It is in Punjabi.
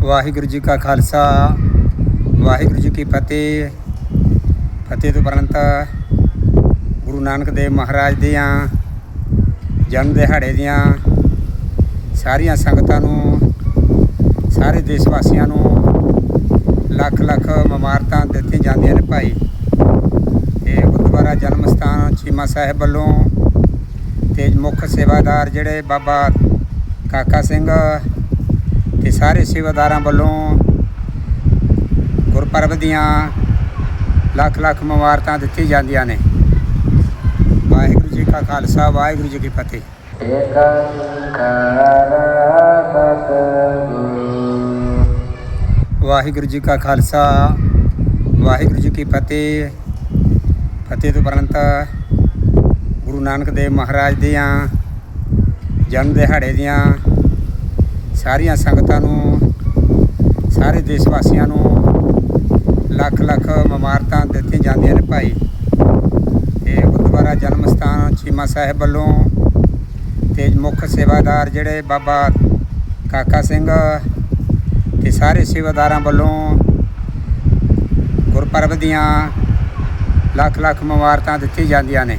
ਵਾਹਿਗੁਰੂ ਜੀ ਕਾ ਖਾਲਸਾ ਵਾਹਿਗੁਰੂ ਜੀ ਕੀ ਫਤਿਹ ਫਤਿਹ ਤੋਂ ਉਪਰੰਤ ਗੁਰੂ ਨਾਨਕ ਦੇਵ ਮਹਾਰਾਜ ਦੀਆਂ ਜਨਮ ਦਿਹਾੜੇ ਦੀਆਂ ਸਾਰੀਆਂ ਸੰਗਤਾਂ ਨੂੰ ਸਾਰੇ ਦੇਸ਼ ਵਾਸੀਆਂ ਨੂੰ ਲੱਖ ਲੱਖ ਮਮਾਰਤਾਂ ਦਿੱਤੀਆਂ ਜਾਂਦੀਆਂ ਨੇ ਭਾਈ ਇਹ ਗੁਰਦੁਆਰਾ ਜਨਮ ਸਥਾਨ ਚੀਮਾ ਸਾਹਿਬ ਵੱਲੋਂ ਤੇ ਮੁੱਖ ਸੇਵਾਦਾਰ ਜਿਹੜੇ ਬਾਬਾ ਕਾਕਾ ਸਿੰਘ ਤੇ ਸਾਰੇ ਸੇਵਾਦਾਰਾਂ ਵੱਲੋਂ ਗੁਰਪੁਰਬ ਦੀਆਂ ਲੱਖ ਲੱਖ ਮੁਬਾਰਕਾਂ ਦਿੱਤੀਆਂ ਜਾਂਦੀਆਂ ਨੇ। ਵਾਹਿਗੁਰੂ ਜੀ ਕਾ ਖਾਲਸਾ, ਵਾਹਿਗੁਰੂ ਜੀ ਕੀ ਫਤਿਹ। ਵਾਹਿਗੁਰੂ ਜੀ ਕਾ ਖਾਲਸਾ, ਵਾਹਿਗੁਰੂ ਜੀ ਕੀ ਫਤਿਹ। ਫਤਿਹ ਤੋਂ ਉਪਰੰਤ ਨਾਨਕ ਦੇਵ ਮਹਾਰਾਜ ਦੀਆਂ ਜਨਮ ਦਿਹਾੜੇ ਦੀਆਂ, ਸਾਰੀਆਂ ਸੰਗਤਾਂ ਨੂੰ, ਸਾਰੇ ਦੇਸ਼ ਵਾਸੀਆਂ ਨੂੰ ਲੱਖ ਲੱਖ ਮੁਬਾਰਕਾਂ ਦਿੱਤੀਆਂ ਜਾਂਦੀਆਂ ਨੇ ਭਾਈ। ਇਹ ਗੁਰਦੁਆਰਾ ਜਨਮ ਸਥਾਨ ਚੀਮਾ ਸਾਹਿਬ ਵੱਲੋਂ ਤੇ ਮੁੱਖ ਸੇਵਾਦਾਰ ਜਿਹੜੇ ਬਾਬਾ ਕਾਕਾ ਸਿੰਘ ਤੇ ਸਾਰੇ ਸੇਵਾਦਾਰਾਂ ਵੱਲੋਂ ਗੁਰਪੁਰਬ ਦੀਆਂ ਲੱਖ ਲੱਖ ਮੁਬਾਰਕਾਂ ਦਿੱਤੀਆਂ ਜਾਂਦੀਆਂ ਨੇ।